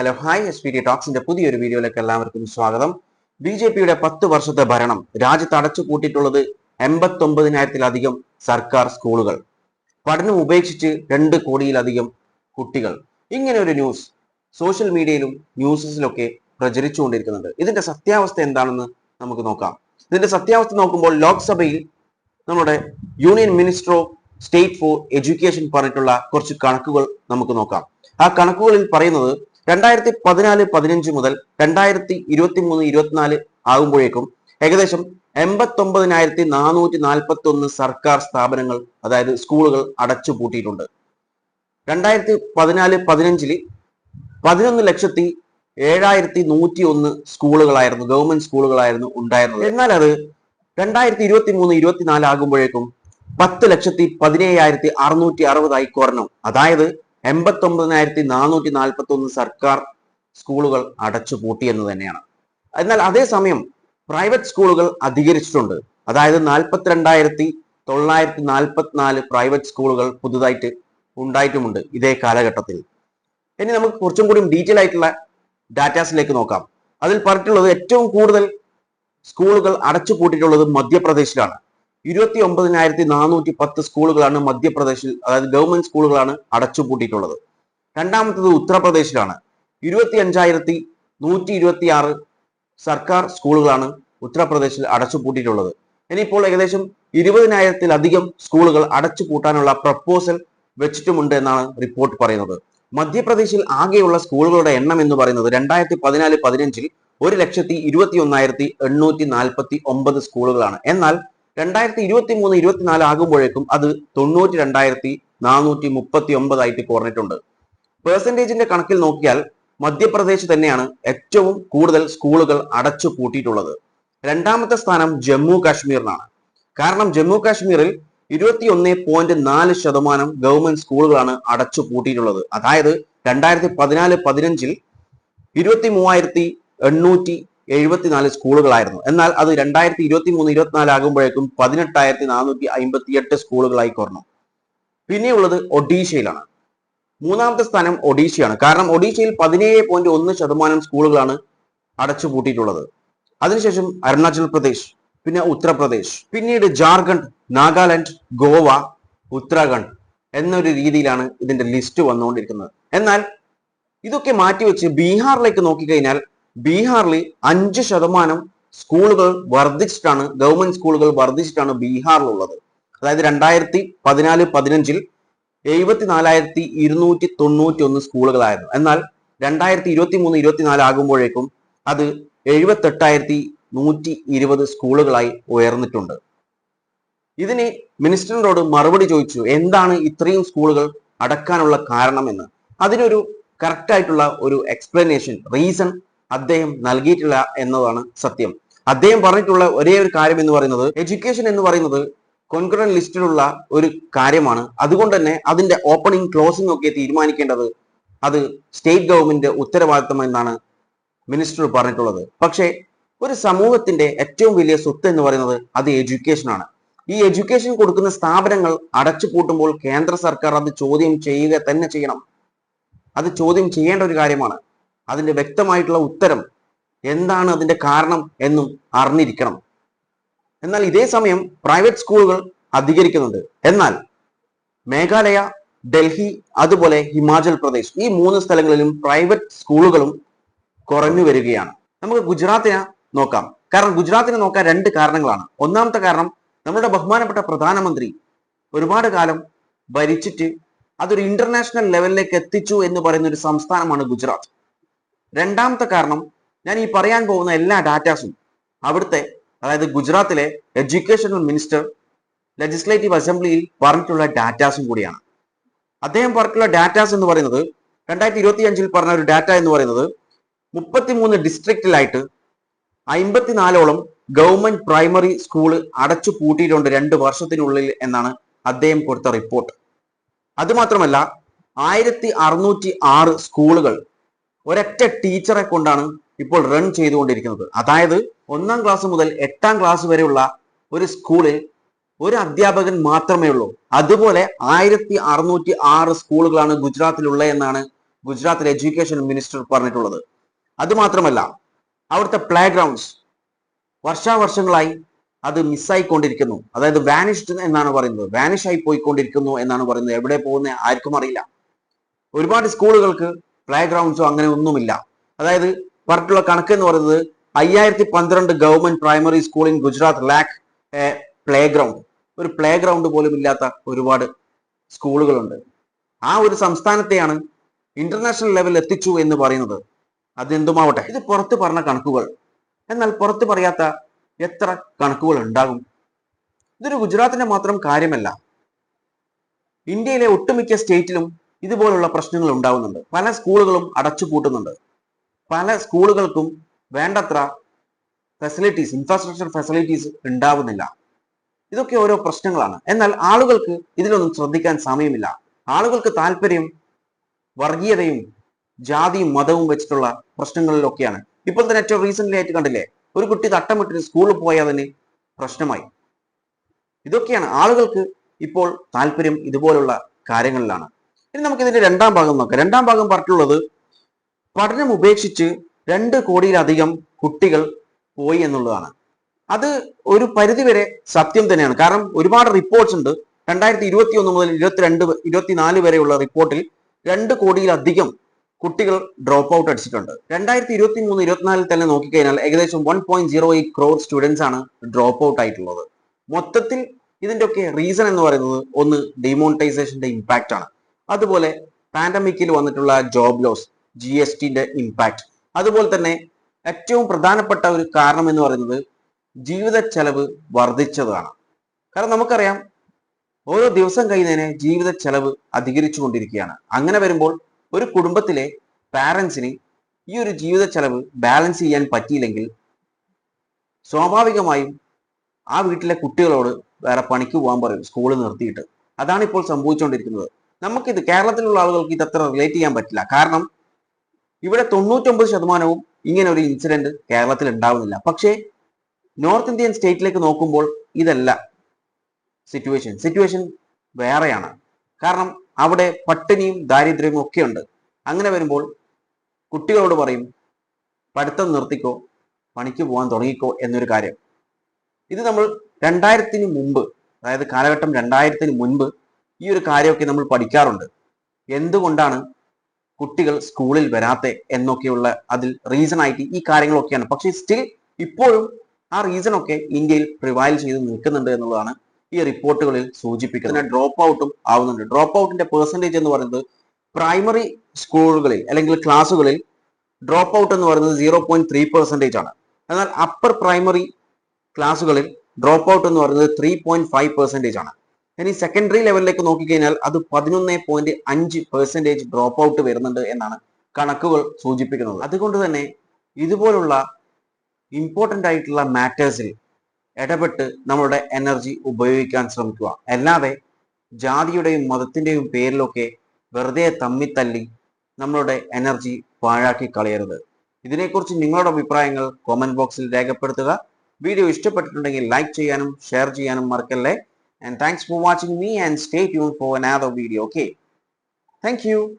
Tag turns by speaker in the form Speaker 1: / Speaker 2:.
Speaker 1: Hello hi S P T ടോക്സിന്റെ പുതിയൊരു വീഡിയോയിലേക്ക് എല്ലാവർക്കും സ്വാഗതം. ബി ജെ പിയുടെ പത്ത് വർഷത്തെ ഭരണം രാജ്യത്ത് അടച്ചു പൂട്ടിയിട്ടുള്ളത് എൺപത്തി ഒമ്പതിനായിരത്തിലധികം സർക്കാർ സ്കൂളുകൾ. പഠനം ഉപേക്ഷിച്ച് രണ്ട് കോടിയിലധികം കുട്ടികൾ. ഇങ്ങനെ ഒരു ന്യൂസ് സോഷ്യൽ മീഡിയയിലും ന്യൂസസിലൊക്കെ പ്രചരിച്ചുകൊണ്ടിരിക്കുന്നുണ്ട്. ഇതിന്റെ സത്യാവസ്ഥ എന്താണെന്ന് നമുക്ക് നോക്കാം. ഇതിന്റെ സത്യാവസ്ഥ നോക്കുമ്പോൾ ലോക്സഭയിൽ നമ്മുടെ union minister of state for education പറഞ്ഞിട്ടുള്ള കുറച്ച് കണക്കുകൾ നമുക്ക് നോക്കാം. ആ കണക്കുകളിൽ പറയുന്നത് രണ്ടായിരത്തി പതിനാല് പതിനഞ്ച് മുതൽ രണ്ടായിരത്തി ഇരുപത്തി മൂന്ന് ഇരുപത്തിനാല് ആകുമ്പോഴേക്കും ഏകദേശം എൺപത്തി ഒമ്പതിനായിരത്തി നാനൂറ്റി നാൽപ്പത്തി ഒന്ന് സർക്കാർ സ്ഥാപനങ്ങൾ അതായത് സ്കൂളുകൾ അടച്ചു പൂട്ടിയിട്ടുണ്ട് രണ്ടായിരത്തി പതിനാല് പതിനഞ്ചിൽ പതിനൊന്ന് ലക്ഷത്തി ഏഴായിരത്തി നൂറ്റി ഒന്ന് സ്കൂളുകളായിരുന്നു ഗവൺമെന്റ് സ്കൂളുകളായിരുന്നു ഉണ്ടായിരുന്നത്. എന്നാൽ അത് രണ്ടായിരത്തി ഇരുപത്തി മൂന്ന് ഇരുപത്തിനാല് ആകുമ്പോഴേക്കും പത്ത് ലക്ഷത്തി പതിനേഴായിരത്തി അറുന്നൂറ്റി അറുപതായി കുറഞ്ഞു. അതായത് എൺപത്തി ഒമ്പതിനായിരത്തി നാനൂറ്റി നാൽപ്പത്തി ഒന്ന് സർക്കാർ സ്കൂളുകൾ അടച്ചു പൂട്ടി എന്ന് തന്നെയാണ്. എന്നാൽ അതേസമയം പ്രൈവറ്റ് സ്കൂളുകൾ അധികരിച്ചിട്ടുണ്ട്. അതായത് നാൽപ്പത്തിരണ്ടായിരത്തി തൊള്ളായിരത്തി നാൽപ്പത്തിനാല് പ്രൈവറ്റ് സ്കൂളുകൾ പുതുതായിട്ട് ഉണ്ടായിട്ടുമുണ്ട് ഇതേ കാലഘട്ടത്തിൽ. ഇനി നമുക്ക് കുറച്ചും കൂടി ഡീറ്റെയിൽ ആയിട്ടുള്ള ഡാറ്റാസിലേക്ക് നോക്കാം. അതിൽ പറഞ്ഞിട്ടുള്ളത് ഏറ്റവും കൂടുതൽ സ്കൂളുകൾ അടച്ചു പൂട്ടിയിട്ടുള്ളത് മധ്യപ്രദേശിലാണ്. ഇരുപത്തി ഒമ്പതിനായിരത്തി നാനൂറ്റി പത്ത് സ്കൂളുകളാണ് മധ്യപ്രദേശിൽ അതായത് ഗവൺമെന്റ് സ്കൂളുകളാണ് അടച്ചുപൂട്ടിയിട്ടുള്ളത്. രണ്ടാമത്തത് ഉത്തർപ്രദേശിലാണ്. ഇരുപത്തി അഞ്ചായിരത്തി നൂറ്റി ഇരുപത്തി ആറ് സർക്കാർ സ്കൂളുകളാണ് ഉത്തർപ്രദേശിൽ അടച്ചുപൂട്ടിയിട്ടുള്ളത്. ഇനിയിപ്പോൾ ഏകദേശം ഇരുപതിനായിരത്തിലധികം സ്കൂളുകൾ അടച്ചു പൂട്ടാനുള്ള പ്രപ്പോസൽ വെച്ചിട്ടുമുണ്ട് എന്നാണ് റിപ്പോർട്ട് പറയുന്നത്. മധ്യപ്രദേശിൽ ആകെയുള്ള സ്കൂളുകളുടെ എണ്ണം എന്ന് പറയുന്നത് രണ്ടായിരത്തി പതിനാല് പതിനഞ്ചിൽ ഒരു ലക്ഷത്തി ഇരുപത്തി ഒന്നായിരത്തി എണ്ണൂറ്റി നാൽപ്പത്തി ഒമ്പത് സ്കൂളുകളാണ്. എന്നാൽ രണ്ടായിരത്തി ഇരുപത്തി മൂന്ന് ഇരുപത്തിനാല് ആകുമ്പോഴേക്കും അത് തൊണ്ണൂറ്റി രണ്ടായിരത്തി നാനൂറ്റി മുപ്പത്തി ഒമ്പതായിട്ട് കുറഞ്ഞിട്ടുണ്ട് പേഴ്സന്റേജിന്റെ കണക്കിൽ നോക്കിയാൽ മധ്യപ്രദേശ് തന്നെയാണ് ഏറ്റവും കൂടുതൽ സ്കൂളുകൾ അടച്ചു പൂട്ടിയിട്ടുള്ളത്. രണ്ടാമത്തെ സ്ഥാനം ജമ്മു കാശ്മീരിനാണ്. കാരണം ജമ്മു കാശ്മീരിൽ ഇരുപത്തി ഒന്ന് പോയിന്റ് നാല് ശതമാനം ഗവൺമെന്റ് സ്കൂളുകളാണ് അടച്ചു പൂട്ടിയിട്ടുള്ളത്. അതായത് രണ്ടായിരത്തി പതിനാല് പതിനഞ്ചിൽ ഇരുപത്തി മൂവായിരത്തി എണ്ണൂറ്റി എഴുപത്തിനാല് സ്കൂളുകളായിരുന്നു. എന്നാൽ അത് രണ്ടായിരത്തി ഇരുപത്തി മൂന്ന് ഇരുപത്തിനാല് ആകുമ്പോഴേക്കും പതിനെട്ടായിരത്തി നാനൂറ്റി അമ്പത്തി എട്ട് സ്കൂളുകളായി കുറഞ്ഞു. പിന്നെയുള്ളത് ഒഡീഷയിലാണ്. മൂന്നാമത്തെ സ്ഥാനം ഒഡീഷയാണ്. കാരണം ഒഡീഷയിൽ പതിനേഴ് പോയിന്റ് ഒന്ന് ശതമാനം സ്കൂളുകളാണ് അടച്ചുപൂട്ടിയിട്ടുള്ളത്. അതിനുശേഷം അരുണാചൽ പ്രദേശ് പിന്നെ ഉത്തർപ്രദേശ് പിന്നീട് ജാർഖണ്ഡ് നാഗാലാൻഡ് ഗോവ ഉത്തരാഖണ്ഡ് എന്നൊരു രീതിയിലാണ് ഇതിന്റെ ലിസ്റ്റ് വന്നുകൊണ്ടിരിക്കുന്നത്. എന്നാൽ ഇതൊക്കെ മാറ്റിവെച്ച് ബീഹാറിലേക്ക് നോക്കിക്കഴിഞ്ഞാൽ ബീഹാറിൽ അഞ്ച് ശതമാനം സ്കൂളുകൾ വർദ്ധിച്ചിട്ടാണ് ഗവൺമെന്റ് സ്കൂളുകൾ വർദ്ധിച്ചിട്ടാണ് ബീഹാറിലുള്ളത്. അതായത് രണ്ടായിരത്തി പതിനാല് പതിനഞ്ചിൽ എഴുപത്തിനാലായിരത്തി ഇരുന്നൂറ്റി തൊണ്ണൂറ്റി ഒന്ന് സ്കൂളുകളായിരുന്നു. എന്നാൽ രണ്ടായിരത്തി ഇരുപത്തി മൂന്ന് ഇരുപത്തിനാല് ആകുമ്പോഴേക്കും അത് എഴുപത്തെട്ടായിരത്തി നൂറ്റി ഇരുപത് സ്കൂളുകളായി ഉയർന്നിട്ടുണ്ട്. ഇതിന് മിനിസ്റ്ററിനോട് മറുപടി ചോദിച്ചു എന്താണ് ഇത്രയും സ്കൂളുകൾ അടക്കാനുള്ള കാരണമെന്ന് അതിനൊരു കറക്റ്റ് ആയിട്ടുള്ള ഒരു എക്സ്പ്ലനേഷൻ റീസൺ അദ്ദേഹം നൽകിയിട്ടില്ല എന്നതാണ് സത്യം. അദ്ദേഹം പറഞ്ഞിട്ടുള്ള ഒരേ ഒരു കാര്യം എന്ന് പറയുന്നത് എഡ്യൂക്കേഷൻ എന്ന് പറയുന്നത് കോൺഗ്രൻ ലിസ്റ്റിലുള്ള ഒരു കാര്യമാണ്. അതുകൊണ്ട് തന്നെ അതിന്റെ ഓപ്പണിംഗ് ക്ലോസിംഗ് ഒക്കെ തീരുമാനിക്കേണ്ടത് അത് സ്റ്റേറ്റ് ഗവൺമെന്റ് ഉത്തരവാദിത്തം എന്നാണ് മിനിസ്റ്റർ പറഞ്ഞിട്ടുള്ളത്. പക്ഷേ ഒരു സമൂഹത്തിന്റെ ഏറ്റവും വലിയ സ്വത്ത് എന്ന് പറയുന്നത് അത് എഡ്യൂക്കേഷൻ ആണ്. ഈ എഡ്യൂക്കേഷൻ കൊടുക്കുന്ന സ്ഥാപനങ്ങൾ അടച്ചു പൂട്ടുമ്പോൾ കേന്ദ്ര സർക്കാർ അത് ചോദ്യം ചെയ്യുക തന്നെ ചെയ്യണം. അത് ചോദ്യം ചെയ്യേണ്ട ഒരു കാര്യമാണ്. അതിന്റെ വ്യക്തമായിട്ടുള്ള ഉത്തരം എന്താണ് അതിന്റെ കാരണം എന്നും അറിഞ്ഞിരിക്കണം. എന്നാൽ ഇതേ സമയം പ്രൈവറ്റ് സ്കൂളുകൾ അധികരിക്കുന്നുണ്ട്. എന്നാൽ മേഘാലയ ഡൽഹി അതുപോലെ ഹിമാചൽ പ്രദേശ് ഈ മൂന്ന് സ്ഥലങ്ങളിലും പ്രൈവറ്റ് സ്കൂളുകളും കുറഞ്ഞു വരികയാണ്. നമുക്ക് ഗുജറാത്തിനെ നോക്കാം. കാരണം ഗുജറാത്തിനെ നോക്കാൻ രണ്ട് കാരണങ്ങളാണ്. ഒന്നാമത്തെ കാരണം നമ്മുടെ ബഹുമാനപ്പെട്ട പ്രധാനമന്ത്രി ഒരുപാട് കാലം ഭരിച്ചിട്ട് അതൊരു ഇന്റർനാഷണൽ ലെവലിലേക്ക് എത്തിച്ചു എന്ന് പറയുന്ന ഒരു സംസ്ഥാനമാണ് ഗുജറാത്ത്. രണ്ടാമത്തെ കാരണം ഞാൻ ഈ പറയാൻ പോകുന്ന എല്ലാ ഡാറ്റാസും അവിടുത്തെ അതായത് ഗുജറാത്തിലെ എഡ്യൂക്കേഷണൽ മിനിസ്റ്റർ ലെജിസ്ലേറ്റീവ് അസംബ്ലിയിൽ പറഞ്ഞിട്ടുള്ള ഡാറ്റാസും കൂടിയാണ്. അദ്ദേഹം പറഞ്ഞിട്ടുള്ള ഡാറ്റാസ് എന്ന് പറയുന്നത് രണ്ടായിരത്തി ഇരുപത്തി അഞ്ചിൽ പറഞ്ഞ ഒരു ഡാറ്റ എന്ന് പറയുന്നത് മുപ്പത്തിമൂന്ന് ഡിസ്ട്രിക്റ്റിലായിട്ട് അമ്പത്തിനാലോളം ഗവൺമെന്റ് പ്രൈമറി സ്കൂൾ അടച്ചു പൂട്ടിയിട്ടുണ്ട് രണ്ട് വർഷത്തിനുള്ളിൽ എന്നാണ് അദ്ദേഹം കൊടുത്ത റിപ്പോർട്ട് അതുമാത്രമല്ല ആയിരത്തി അറുന്നൂറ്റി ആറ് സ്കൂളുകൾ ഒരൊറ്റ ടീച്ചറെ കൊണ്ടാണ് ഇപ്പോൾ റൺ ചെയ്തുകൊണ്ടിരിക്കുന്നത്. അതായത് ഒന്നാം ക്ലാസ് മുതൽ എട്ടാം ക്ലാസ് വരെയുള്ള ഒരു സ്കൂളിൽ ഒരു അധ്യാപകൻ മാത്രമേ ഉള്ളൂ. അതുപോലെ ആയിരത്തി അറുന്നൂറ്റി ആറ് സ്കൂളുകളാണ് ഗുജറാത്തിലുള്ള എന്നാണ് ഗുജറാത്തിലെ എഡ്യൂക്കേഷൻ മിനിസ്റ്റർ പറഞ്ഞിട്ടുള്ളത്. അതുമാത്രമല്ല അവിടുത്തെ പ്ലേ ഗ്രൗണ്ട്സ് വർഷാവർഷങ്ങളായി അത് മിസ്സായിക്കൊണ്ടിരിക്കുന്നു അതായത് വാനിഷ്ഡ് എന്നാണ് പറയുന്നത്. വാനിഷ് ആയി പോയിക്കൊണ്ടിരിക്കുന്നു എന്നാണ് പറയുന്നത്. എവിടെ പോകുന്ന ആർക്കും അറിയില്ല. ഒരുപാട് സ്കൂളുകൾക്ക് പ്ലേ ഗ്രൗണ്ട്സോ അങ്ങനെ ഒന്നുമില്ല. അതായത് പറഞ്ഞിട്ടുള്ള കണക്ക് എന്ന് പറയുന്നത് അയ്യായിരത്തി പന്ത്രണ്ട് government primary school in Gujarat lack playground. ഒരു പ്ലേ ഗ്രൗണ്ട് പോലും ഇല്ലാത്ത ഒരുപാട് സ്കൂളുകളുണ്ട്. ആ ഒരു സംസ്ഥാനത്തെയാണ് ഇന്റർനാഷണൽ ലെവലിൽ എത്തിച്ചു എന്ന് പറയുന്നത്. അതെന്തുമാവട്ടെ ഇത് പുറത്ത് പറഞ്ഞ കണക്കുകൾ. എന്നാൽ പുറത്ത് പറയാത്ത എത്ര കണക്കുകൾ ഉണ്ടാകും? ഇതൊരു ഗുജറാത്തിന്റെ മാത്രം കാര്യമല്ല. ഇന്ത്യയിലെ ഒട്ടുമിക്ക സ്റ്റേറ്റിലും ഇതുപോലുള്ള പ്രശ്നങ്ങൾ ഉണ്ടാവുന്നുണ്ട്. പല സ്കൂളുകളും അടച്ചു പൂട്ടുന്നുണ്ട്. പല സ്കൂളുകൾക്കും വേണ്ടത്ര ഫെസിലിറ്റീസ് ഇൻഫ്രാസ്ട്രക്ചർ ഫെസിലിറ്റീസ് ഉണ്ടാവുന്നില്ല. ഇതൊക്കെ ഓരോ പ്രശ്നങ്ങളാണ്. എന്നാൽ ആളുകൾക്ക് ഇതിലൊന്നും ശ്രദ്ധിക്കാൻ സമയമില്ല. ആളുകൾക്ക് താല്പര്യം വർഗീയതയും ജാതിയും മതവും വെച്ചിട്ടുള്ള പ്രശ്നങ്ങളിലൊക്കെയാണ്. ഇപ്പോൾ തന്നെ ഏറ്റവും റീസെന്റ് ആയിട്ട് കണ്ടില്ലേ? ഒരു കുട്ടി തട്ടമിട്ടിട്ട് സ്കൂളിൽ പോയാൽ തന്നെ പ്രശ്നമായി. ഇതൊക്കെയാണ് ആളുകൾക്ക് ഇപ്പോൾ താല്പര്യം ഇതുപോലുള്ള കാര്യങ്ങളിലാണ്. ഇനി നമുക്ക് ഇതിന്റെ രണ്ടാം ഭാഗം നോക്കാം. രണ്ടാം ഭാഗം പറഞ്ഞിട്ടുള്ളത് പഠനം ഉപേക്ഷിച്ച് രണ്ട് കോടിയിലധികം കുട്ടികൾ പോയി എന്നുള്ളതാണ്. അത് ഒരു പരിധിവരെ സത്യം തന്നെയാണ്. കാരണം ഒരുപാട് റിപ്പോർട്ട്സ് ഉണ്ട്. രണ്ടായിരത്തി ഇരുപത്തി ഒന്ന് മുതൽ ഇരുപത്തിരണ്ട് ഇരുപത്തിനാല് വരെയുള്ള റിപ്പോർട്ടിൽ രണ്ട് കോടിയിലധികം കുട്ടികൾ ഡ്രോപ്പ് ഔട്ട് അടിച്ചിട്ടുണ്ട്. രണ്ടായിരത്തി ഇരുപത്തി മൂന്ന് ഇരുപത്തിനാലിൽ തന്നെ നോക്കിക്കഴിഞ്ഞാൽ ഏകദേശം one point zero eight crore students ആണ് ഡ്രോപ്പ് ഔട്ട് ആയിട്ടുള്ളത്. മൊത്തത്തിൽ ഇതിന്റെ ഒക്കെ റീസൺ എന്ന് പറയുന്നത് ഒന്ന് ഡിമോണിറ്റൈസേഷന്റെ ഇമ്പാക്റ്റ് ആണ്. അതുപോലെ പാൻഡമിക്കിൽ വന്നിട്ടുള്ള ജോബ് ലോസ് ജി എസ് ടിന്റെ ഇമ്പാക്ട് അതുപോലെ തന്നെ ഏറ്റവും പ്രധാനപ്പെട്ട ഒരു കാരണം എന്ന് പറയുന്നത് ജീവിത ചെലവ് വർദ്ധിച്ചതാണ്. കാരണം നമുക്കറിയാം ഓരോ ദിവസം കഴിയുന്നതിന് ജീവിത ചെലവ് അധികരിച്ചു കൊണ്ടിരിക്കുകയാണ് അങ്ങനെ വരുമ്പോൾ ഒരു കുടുംബത്തിലെ പാരൻസിന് ഈ ഒരു ജീവിത ചെലവ് ബാലൻസ് ചെയ്യാൻ പറ്റിയില്ലെങ്കിൽ സ്വാഭാവികമായും ആ വീട്ടിലെ കുട്ടികളോട് വേറെ പണിക്ക് പോകാൻ പറയും സ്കൂൾ നിർത്തിയിട്ട്. അതാണ് ഇപ്പോൾ സംഭവിച്ചുകൊണ്ടിരിക്കുന്നത്. നമുക്കിത് കേരളത്തിലുള്ള ആളുകൾക്ക് ഇത് അത്ര റിലേറ്റ് ചെയ്യാൻ പറ്റില്ല. കാരണം ഇവിടെ തൊണ്ണൂറ്റൊമ്പത് ശതമാനവും ഇങ്ങനെ ഒരു ഇൻസിഡന്റ് കേരളത്തിൽ ഉണ്ടാവുന്നില്ല. പക്ഷേ നോർത്ത് ഇന്ത്യൻ സ്റ്റേറ്റിലേക്ക് നോക്കുമ്പോൾ ഇതല്ല സിറ്റുവേഷൻ സിറ്റുവേഷൻ വേറെയാണ്. കാരണം അവിടെ പട്ടിണിയും ദാരിദ്ര്യവും ഒക്കെ ഉണ്ട്. അങ്ങനെ വരുമ്പോൾ കുട്ടികളോട് പറയും പഠിത്തം നിർത്തിക്കോ പണിക്ക് പോകാൻ തുടങ്ങിക്കോ എന്നൊരു കാര്യം. ഇത് നമ്മൾ രണ്ടായിരത്തിന് മുമ്പ് അതായത് കാലഘട്ടം രണ്ടായിരത്തിന് മുൻപ് ഈ ഒരു കാര്യമൊക്കെ നമ്മൾ പഠിക്കാറുണ്ട്. എന്തുകൊണ്ടാണ് കുട്ടികൾ സ്കൂളിൽ വരാത്ത എന്നൊക്കെയുള്ള അതിൽ റീസൺ ആയിട്ട് ഈ കാര്യങ്ങളൊക്കെയാണ്. പക്ഷേ സ്റ്റിൽ ഇപ്പോഴും ആ റീസൺ ഒക്കെ ഇന്ത്യയിൽ പ്രിവൈൽ ചെയ്ത് നിൽക്കുന്നുണ്ട് എന്നുള്ളതാണ് ഈ റിപ്പോർട്ടുകളിൽ സൂചിപ്പിക്കുന്നത്. ഡ്രോപ്പ് ഔട്ടും ആവുന്നുണ്ട്. ഡ്രോപ്പ് ഔട്ടിന്റെ പെർസെന്റേജ് എന്ന് പറയുന്നത് പ്രൈമറി സ്കൂളുകളിൽ അല്ലെങ്കിൽ ക്ലാസ്സുകളിൽ ഡ്രോപ്പ് ഔട്ട് എന്ന് പറയുന്നത് സീറോ പോയിന്റ് ത്രീ പെർസെന്റേജ് ആണ്. എന്നാൽ അപ്പർ പ്രൈമറി ക്ലാസ്സുകളിൽ ഡ്രോപ്പ് ഔട്ട് എന്ന് പറയുന്നത് ത്രീ പോയിന്റ് ഫൈവ് പെർസെന്റേജ് ആണ്. ഇനി സെക്കൻഡറി ലെവലിലേക്ക് നോക്കിക്കഴിഞ്ഞാൽ അത് പതിനൊന്ന് പോയിന്റ് അഞ്ച് പെർസെന്റേജ് ഡ്രോപ്പ് ഔട്ട് വരുന്നുണ്ട് എന്നാണ് കണക്കുകൾ സൂചിപ്പിക്കുന്നത്. അതുകൊണ്ട് തന്നെ ഇതുപോലുള്ള ഇമ്പോർട്ടന്റ് ആയിട്ടുള്ള മാറ്റേഴ്സിൽ ഇടപെട്ട് നമ്മളുടെ എനർജി ഉപയോഗിക്കാൻ ശ്രമിക്കുക. അല്ലാതെ ജാതിയുടെയും മതത്തിന്റെയും പേരിലൊക്കെ വെറുതെ തമ്മിത്തല്ലി നമ്മളുടെ എനർജി പാഴാക്കി കളയരുത്. ഇതിനെക്കുറിച്ച് നിങ്ങളുടെ അഭിപ്രായങ്ങൾ കോമന്റ് ബോക്സിൽ രേഖപ്പെടുത്തുക. വീഡിയോ ഇഷ്ടപ്പെട്ടിട്ടുണ്ടെങ്കിൽ ലൈക്ക് ചെയ്യാനും ഷെയർ ചെയ്യാനും മറക്കല്ലേ. and thanks for watching me and stay tuned for another video okay? Thank you.